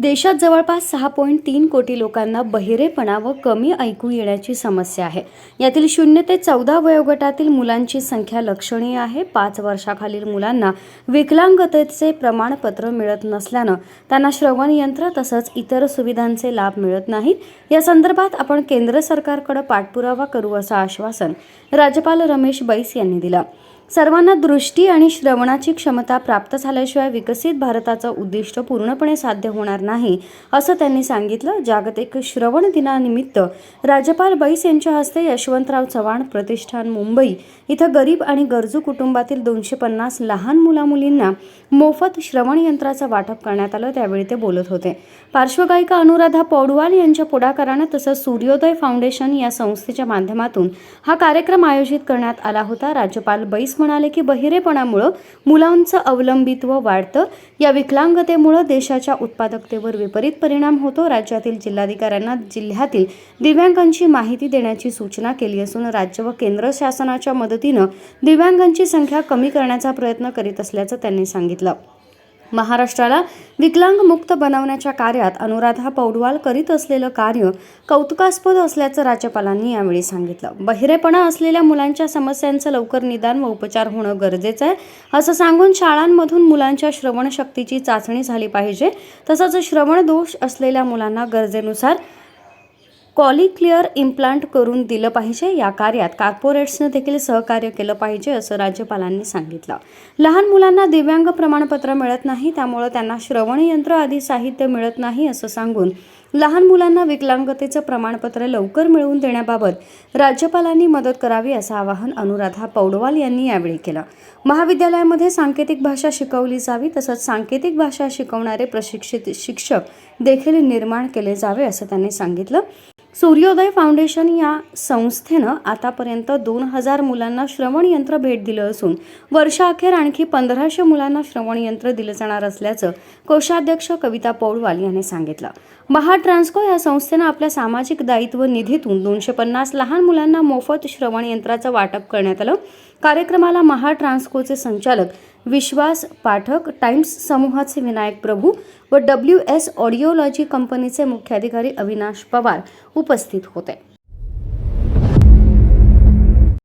देशात जवळपास सहा पॉईंट तीन कोटी लोकांना बहिरेपणा व कमी ऐकू येण्याची समस्या आहे. यातील शून्य ते चौदा वयोगटातील मुलांची संख्या लक्षणीय आहे. पाच वर्षाखालील मुलांना विकलांगतेचे प्रमाणपत्र मिळत नसल्यानं त्यांना श्रवण यंत्र तसंच इतर सुविधांचे लाभ मिळत नाहीत. या संदर्भात आपण केंद्र सरकारकडे पाठपुरावा करू असं आश्वासन राज्यपाल रमेश बैस यांनी दिलं. सर्वांना दृष्टी आणि श्रवणाची क्षमता प्राप्त झाल्याशिवाय विकसित भारताचं उद्दिष्ट पूर्णपणे साध्य होणार नाही असं त्यांनी सांगितलं. जागतिक श्रवण दिनानिमित्त राज्यपाल बैस यांच्या हस्ते यशवंतराव चव्हाण प्रतिष्ठान मुंबई इथं गरीब आणि गरजू कुटुंबातील दोनशे पन्नास लहान मुलामुलींना मोफत श्रवण यंत्राचं वाटप करण्यात आलं. त्यावेळी ते बोलत होते. पार्श्वगायिका अनुराधा पौडवाल यांच्या पुढाकारानं तसंच सूर्योदय फाउंडेशन या संस्थेच्या माध्यमातून हा कार्यक्रम आयोजित करण्यात आला होता. राज्यपाल बैस म्हणाले की बहिरेपणामुळं मुलांचं अवलंबित्व वाढतं. या विकलांगतेमुळं देशाच्या उत्पादकतेवर विपरीत परिणाम होतो. राज्यातील जिल्हाधिकाऱ्यांना जिल्ह्यातील दिव्यांगांची माहिती देण्याची सूचना केली असून राज्य व केंद्र शासनाच्या मदतीनं दिव्यांगांची संख्या कमी करण्याचा प्रयत्न करीत असल्याचं त्यांनी सांगितलं. महाराष्ट्राला विकलांग मुक्त बनवण्याच्या कार्यात अनुराधा पौडवाल करीत असलेलं कार्य कौतुकास्पद असल्याचं राज्यपालांनी यावेळी सांगितलं. बहिरेपणा असलेल्या मुलांच्या समस्यांचं लवकर निदान व उपचार होणं गरजेचं आहे असं सांगून शाळांमधून मुलांच्या श्रवणशक्तीची चाचणी झाली पाहिजे. तसंच श्रवण दोष असलेल्या मुलांना गरजेनुसार कॉलिक्लिअर इम्प्लांट करून दिलं पाहिजे या कार्यात. कार्पोरेट्सनं देखील सहकार्य केलं पाहिजे असं राज्यपालांनी सांगितलं. लहान मुलांना दिव्यांग प्रमाणपत्र मिळत नाही त्यामुळं त्यांना श्रवणयंत्र आदी साहित्य मिळत नाही असं सांगून लहान मुलांना विकलांगतेचं प्रमाणपत्र लवकर मिळवून देण्याबाबत राज्यपालांनी मदत करावी असं आवाहन अनुराधा पौडवाल यांनी यावेळी केलं. महाविद्यालयामध्ये सांकेतिक भाषा शिकवली जावी तसंच सांकेतिक भाषा शिकवणारे प्रशिक्षित शिक्षक देखील निर्माण केले जावे असं त्यांनी सांगितलं. सूर्योदय फाउंडेशन या संस्थेनं आतापर्यंत दोन हजार मुलांना श्रवण यंत्र भेट दिलं असून वर्षाअखेर आणखी पंधराशे मुलांना श्रवण यंत्र दिलं जाणार असल्याचं कोषाध्यक्ष कविता पौडवाल यांनी सांगितलं. महाट्रान्सको या संस्थेनं आपल्या सामाजिक दायित्व निधीतून दोनशे पन्नास लहान मुलांना मोफत श्रवणयंत्राचं वाटप करण्यात आलं. कार्यक्रमाला महाट्रान्सकोचे संचालक विश्वास पाठक टाइम्स समूहाचे विनायक प्रभू व डब्ल्यू एस ऑडिओलॉजी कंपनीचे मुख्याधिकारी अविनाश पवार उपस्थित होते.